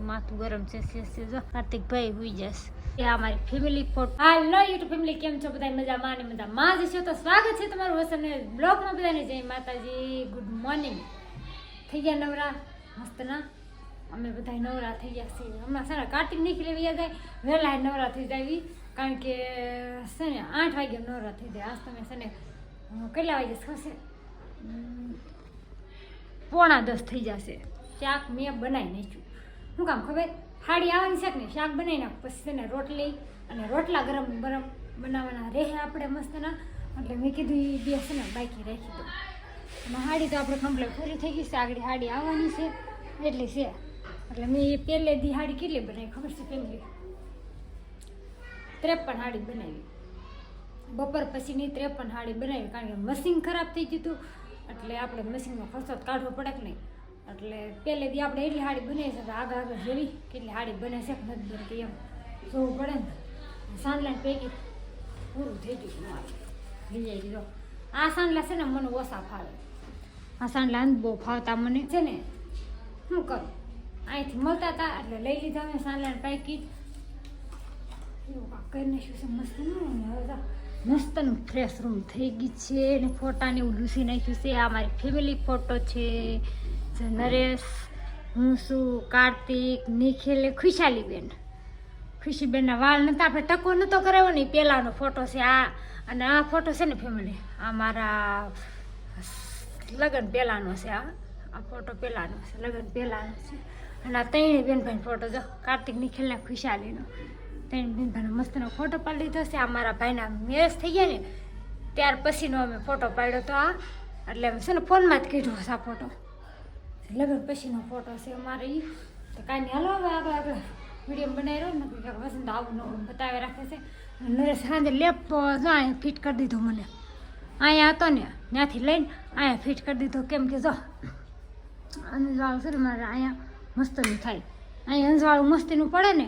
માથું ગરમ છે જો, કાર્તિકભાઈ હુઈ જશે. એ અમારી family photo hello YouTube family કેમ છો? બધા મજામાં અને મજામાં જ છો તો સ્વાગત છે તમારું વસન બ્લોગમાં બધાને. જય માતાજી ગુડ મોર્નિંગ થઈ ગયા નવરા? મસ્તના અમે બધા નવરા થઈ ગયા છીએ. હમણાં ને કાર્તિક નીકળી વ્યા જાય વહેલા નવરા થઈ જાય કારણ કે, છે આઠ વાગે નવરા થઈ જાય. આજ તમે છે ને કેટલા વાગે થશે? પોણા દસ થઈ જશે. શાક મેં બનાવી નાખ્યું. શું કામ ખબર? હાડી આવવાની છે ને શાક બનાવી નાખ. પછી તેને રોટલી અને રોટલા ગરમ ગરમ બનાવવાના રહે આપણે મસ્તના. એટલે મેં કીધું એ બે છે ને બાકી રાખી દઉં. એમાં હાડી તો આપણે કમ્પ્લેટ પૂરી થઈ ગઈ છે. આગળ હાડી આવવાની છે. એટલી છે. એટલે મેં એ પહેલે દી હાડી કેટલી બનાવી ખબર છે પહેલી? ત્રેપન હાડી બનાવી. બપોર પછીની ત્રેપન હાડી બનાવી કારણ કે મશીન ખરાબ થઈ ગયું હતું. એટલે આપણે મશીનમાં ખર્ચો કાઢવો પડે કે નહીં? એટલે પહેલે દી આપણે એટલી હાડી બનાવી છે તો આગળ જોઈ કેટલી હાડી બને છે નથી બનતી એમ. જોવું પડે ને. સાંજલા પેકી પૂરું થઈ ગયું લઈ જાય દીધો આ સાંજલા છે ને મને ઓછા ફાવે. આ સાંજલા બહુ ફાવતા મને. છે ને, શું કરું? અહીંથી મળતા હતા એટલે લઈ લીધા મેં સાંજલાને પેકી. એવું કાંઈક કરી નાખ્યું છે, મસ્ત હવે મસ્તનું ફ્રેશ રૂમ થઈ ગઈ છે ને ફોટાને એવું લૂસી નાખ્યું છે. આ મારી ફેમિલી ફોટો છે. નરેશ હું છું કાર્તિક, નિખિલ ખુશાલી બેન ખુશીબેનના વાળ નતા, આપણે ટકો નતો કરાવ્યો ને પહેલાંનો ફોટો છે આ. અને આ ફોટો છે ને ફેમિલી આ મારા લગ્ન પહેલાંનો છે આ. આ ફોટો પહેલાંનો છે, લગ્ન પહેલાંનો છે. અને આ ત્રણેય બેન ભાઈ ફોટો જો, કાર્તિક નિખિલના ખુશાલીનો. ત્રણ બેનભાઈનો મસ્તનો ફોટો પાડી લીધો છે. આ મારા ભાઈના મેરેજ થઈ ગયા ને, ત્યાર પછીનો અમે ફોટો પાડ્યો તો આ. એટલે છે ને ફોનમાં જ કીધો છે આ ફોટો. લગ્ન પછીનો ફોટો છે અમારે. એ તો કાંઈ નહીં, હાલો હવે આગળ આગળ વીડિયો બનાવી રહ્યો ને કે વસંત આવું બતાવી રાખે છે. નરેશ સાંજે લેપ જો અહીંયા ફિટ કરી દીધો મને. અહીંયા હતો ને, ત્યાંથી લઈને અહીંયા ફિટ કરી દીધો. કેમ કે જો, અંજવાળું છે ને મારે અહીંયા મસ્તનું થાય. અહીંયા અંજવાળું મસ્તીનું પડે ને,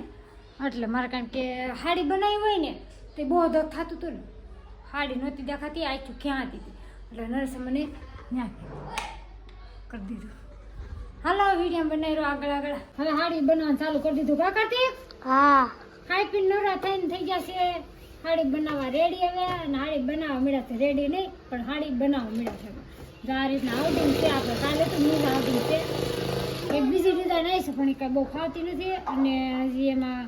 એટલે મારે કારણ કે હાડી બનાવી હોય ને, તે બહુ દગ થતું હતું ને. હાડી નહોતી દેખાતી આખું ક્યાં હતી એટલે નરેશે મને ત્યાં કરી દીધું. હાલો વીડિયો બનાવી રહ્યો આગળ આગળ. હવે હાડી બનાવવાનું ચાલુ કરી દીધું કા કરતી હા. ખાઈ પીને નવરા થઈને થઈ ગયા છે હાડી બનાવવા રેડી હવે અને હાડી બનાવવા મળ્યા છે. રેડી નહીં પણ હાડી બનાવવા મળ્યા છે. જો આ રીતના આઉટિંગ છે આપણે કાલે તો ન્યૂઝ આઉટિંગ છે. એક બીજી ડિઝાઇન આવી છે પણ એ કાંઈ બહુ ખાવતી નથી. અને હજી એમાં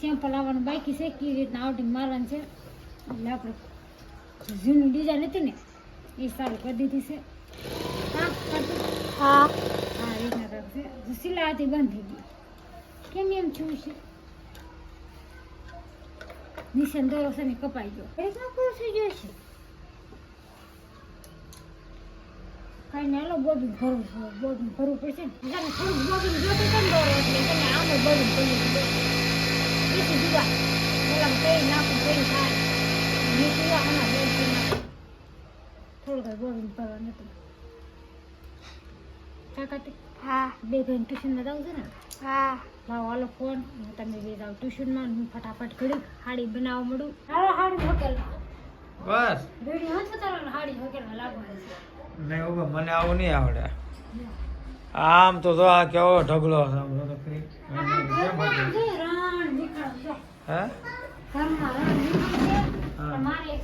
સેમ્પલ આવવાનું બાકી છે કઈ રીતના આઉટિંગ મારવાનું છે. એટલે આપણે જૂની ડિઝાઇન હતી ને એ સારું કરી દીધી છે. હા હા. સિલાઈથી બંધ ગઈ કેમ એમ થયું છે નિશાન દોરો છે ને કપાઈ ગયો એ તો પૂછી જશે કાંઈ હાલો બોબીન ભરવું છે બોબીન ભરવું પડશે ને જાણે થોડુંક બોબીન જોતું ને દોરો એટલે તમે આમે બોબીન ભરી દીધો બીજી દીવા પેલા કઈ નાખું કઈ થાય દીવા આના બોલ થોડુંક બોબીન ભરવાનું હતું કાકા હા બે બેન ટ્યુશનમાં જાઉં છે ને હા લાવો હાલો ફોન અને તમે બે જાઓ ટ્યુશનમાં હું ફટાફટ ઘડી હાડી બનાવવા મળું હાલો હાડી હોકેલ બસ રેડી હા તારા હાડી હોકેલમાં લાગવાની છે નહીં મને આવું નહીં આવડે આમ તો જો આ કેવો ઢગલો મારે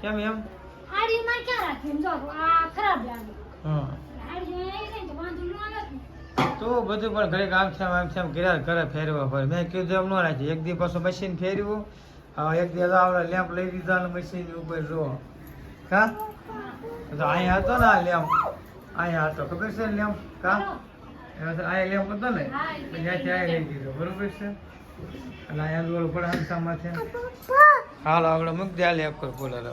કેમ એમ હાડી માં ક્યાં રાખી? જો આ ખરાબ લાગે હા. હાડી તો વાંધો ન આવે. તો બધું પણ ઘરે આમ છે આમ છે કર્યા કરે ફેરવા પડે. મેં કીધું એમ ન રાખી. એક દી પાછું મશીન ફેરવું હવે એક દી આવડે લેમ્પ લઈ દીધા અને મશીન ઉપર જો. કા? તો અહીંયા હતો ને આ લેમ્પ અહીંયા હતો. ખબર છે લેમ્પ કા. અહીંયા લેમ્પ હતો ને. ત્યાંથી અહીંયા લઈ દીધો બરોબર છે? અને અહીંયા દોડ પડે હંસામાં છે હાલો આપણે મૂકી દે આ લેપ પર કુલર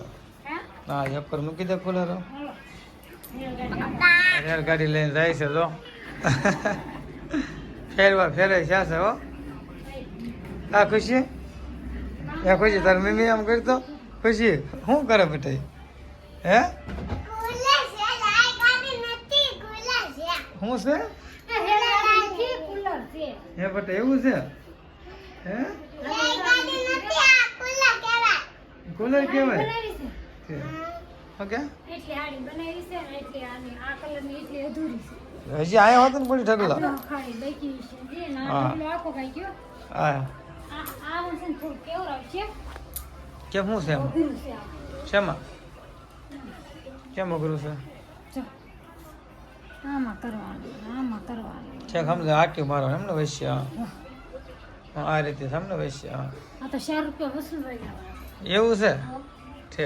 હે? પર મૂકી દે કુલર ગાડી લઈને જાય છે તો ફેરવા ફેરે છે છે હો. હા ખુશી? એ ખુશી તાર મમ્મી આમ કરતો? ખુશી શું કરે બેટા હે? શું છે? હે બેટા એવું છે? હે? કુલર કહેવાય. ઓકે એટલી હાડી બનાવી છે ને એટલી આની આ કલરની એટલી અધૂરી છે. હજી આયા હોત ને પડી ઠગલા આ ખાડી બાકી છે. જે ના હા. ઢગલો આખો ખાઈ ગયો. હા આ આ છે ને થોડું કેવરાવ છે. કેમ શું છે એમ? અઘરું છે આ. શેમાં? કેમ અઘરું છે? જો. આમાં કરવાનું આમાં કરવાનું. છે સમજે આટી મારો એમ ને વૈશ્ય? હા. હા, આ રીતે સમને વૈશ્ય? હા. આ તો ચાર રૂપિયા વસૂલ થઈ જવાના એવું છે? છે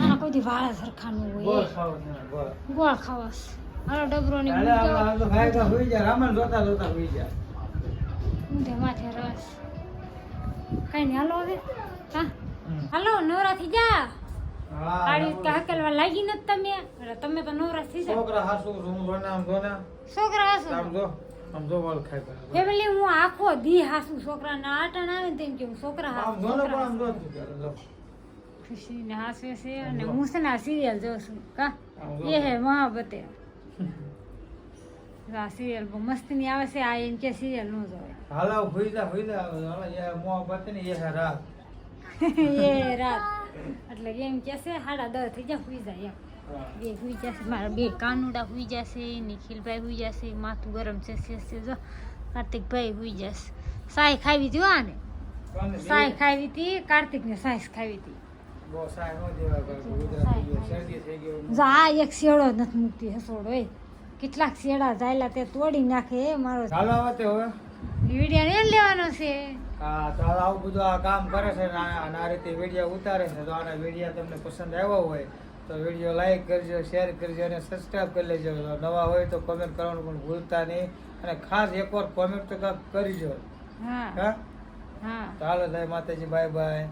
આના કોઈ વાળા સરખાનું હોય. ગોળ ખાવાસ. હાલો ડબરો ને જા રામણ જોતા જોતા જા ઊંધે માથે રસ. કઈ નહીં હાલો હવે. હા. હાલો નવરા થઈ જા આડી લાગી નથી તમે. તમે તો નવરા થઈ જાઓ. છોકરા હાસુ હું જોને આમ જોને. છોકરા આમ જો આમ જો ગોળ ખાઈ કરે. ફેમિલી હું આખો દી હાસુ. છોકરા ના આટા આવે ને તેમ કે હું છોકરા આમ હાસુ જો પણ આમ જો. તું ખુશી ને હાસે છે અને હું છે ને સિરિયલ જોઉં છું કા એ હે મહાબતે આ સિરિયલ બહુ મસ્તીની આવે છે આ એમ કે સિરિયલ નો જોવે હાલો હુઈ જા હુઈ જા હાલો યાર મોં ને એ હે રાત એ રાત એટલે એમ કે છે સાડા દસ થઈ જાય સુઈ જાય એમ બે હુઈ જશે મારા બે કાનુડા હુઈ જશે નિખિલભાઈ હુઈ જશે માથું ગરમ છે છે જો કાર્તિકભાઈ હુઈ જશે સાય ખાવી જો આને કોને સાય ખાવી હતી કાર્તિકને સાય ખાવી હતી આ એક શેડો નથી મૂકતી હસોડો એ. કેટલાક શેડા જાયલા તે તોડી નાખે એ મારો ચાલો તે હવે. વિડિયા ને લેવાનો છે. હા તો આવું બધું આ કામ કરે છે ને આ રીતે વીડિયો ઉતારે છે તો આના વીડિયો તમને પસંદ આવ્યો હોય તો વીડિયો લાઈક કરજો શેર કરજો અને સબસ્ક્રાઈબ કરી લેજો. નવા હોય તો કોમેન્ટ કરવાનું પણ ભૂલતા નહીં. અને ખાસ એકવાર કોમેન્ટ તો કાંઈક કરજો. હા. હા? ચાલો જય માતાજી બાય બાય